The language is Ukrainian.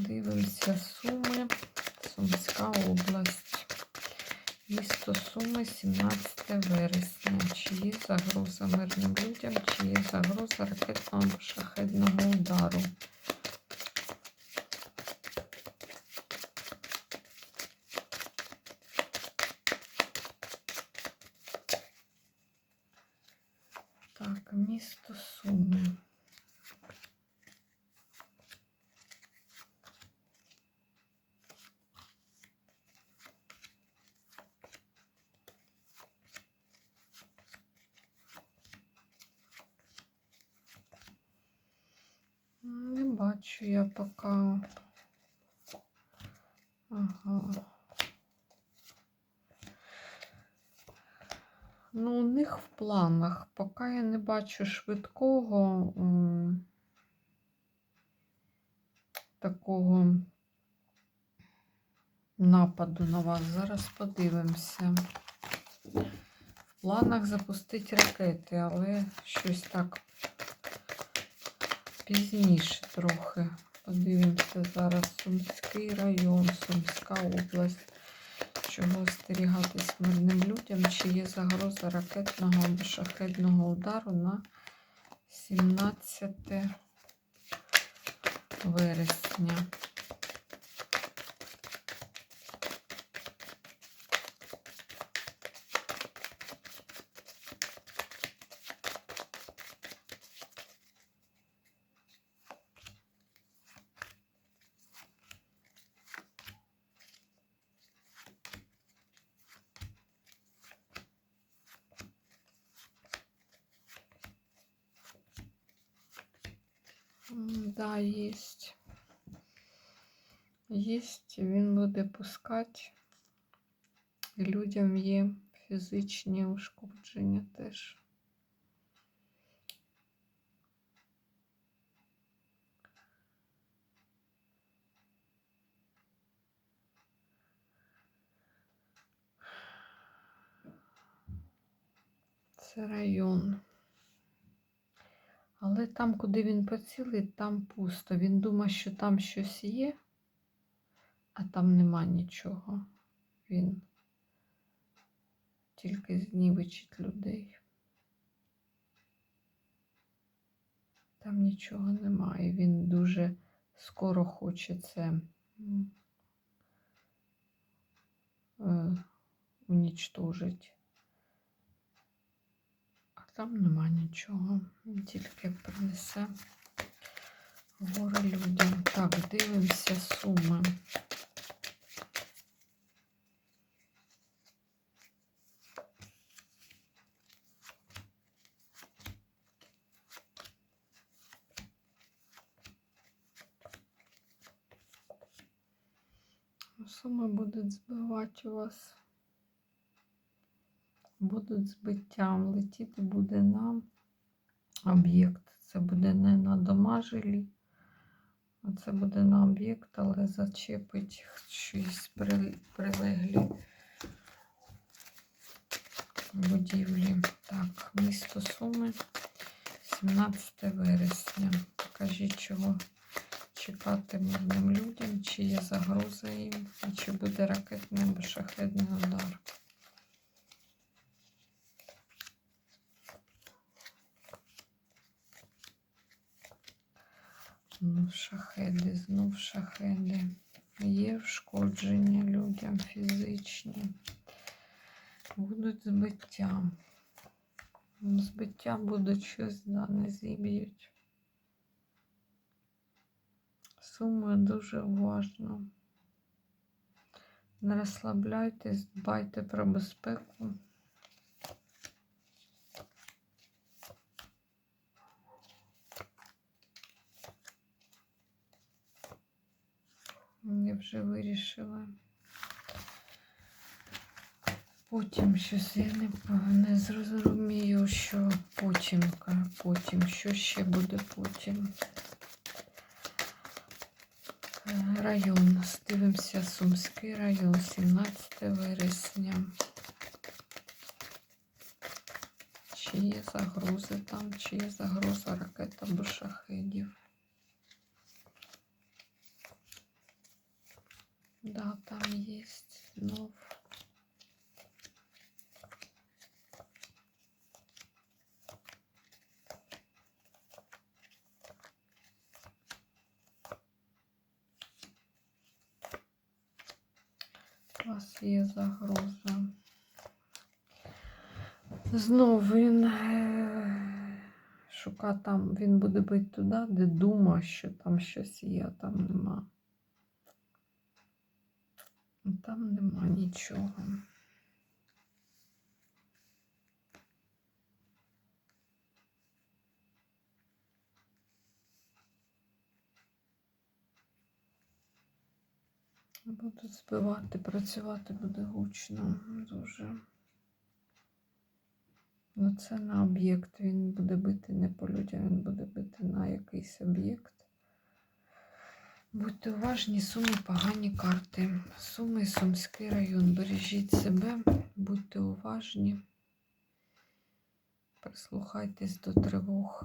Дивимося Суми, Сумська область. Місто Суми, 17 вересня. Чи є загроза мирним людям, чи є загроза ракетного або шахедного удару? Так, місто Суми. М, Не бачу я пока. Ага. Ну, у них в планах, поки я не бачу швидкого такого нападу на вас. Зараз подивимося. В планах запустити ракети, але щось так пізніше трохи. Подивимося зараз Сумський район, Сумська область. Чого остерігатись мирним людям? Чи є загроза ракетного або шахетного удару на 17 вересня? Да, есть. Есть, він буде пускати. Людям є фізичні ушкодження теж. Це район. Але там, куди він поцілить, там пусто. Він думає, що там щось є, а там нема нічого. Він тільки знівечить людей. Там нічого немає. Він дуже скоро хоче це е, унічтожить. Там нема нічого. Тільки принесе горе людям. Так, дивимося суми. Суми будуть збивати у вас. Будуть збиттям. Летіти буде на об'єкт. Це буде не на дома жилі, а це буде на об'єкт, але зачепить щось прилеглі будівлі. Так, місто Суми, 17 вересня. Покажіть, чого чекати мирним людям, чи є загроза їм, і чи буде ракетний або шахедний удар. Ну, шахеди, знов шахеди. Є ушкодження людям фізичні. Будуть збиття. Збиття будуть щось да, не зіб'ють. Суми дуже уважно. Не розслабляйтесь, дбайте про безпеку. Я вже вирішила. Потім щось я не, не зрозумію, що потім, потім, що ще буде потім. Е, Район. Дивимося Сумський район, 17 вересня. Чи є загрози там, чи є загроза ракет або шахедів. Да, там есть знов. У вас є загроза. Знов він е, шука там, він буде бити туди, де думає, що там щось є, а там нема. Там нема нічого. Будуть збивати, працювати буде гучно дуже. Ну, це на об'єкт. Він буде бити не по людям, він буде бити на якийсь об'єкт. Будьте уважні, суми погані карти. Суми, Сумський район. Бережіть себе, будьте уважні. Прислухайтесь до тривог.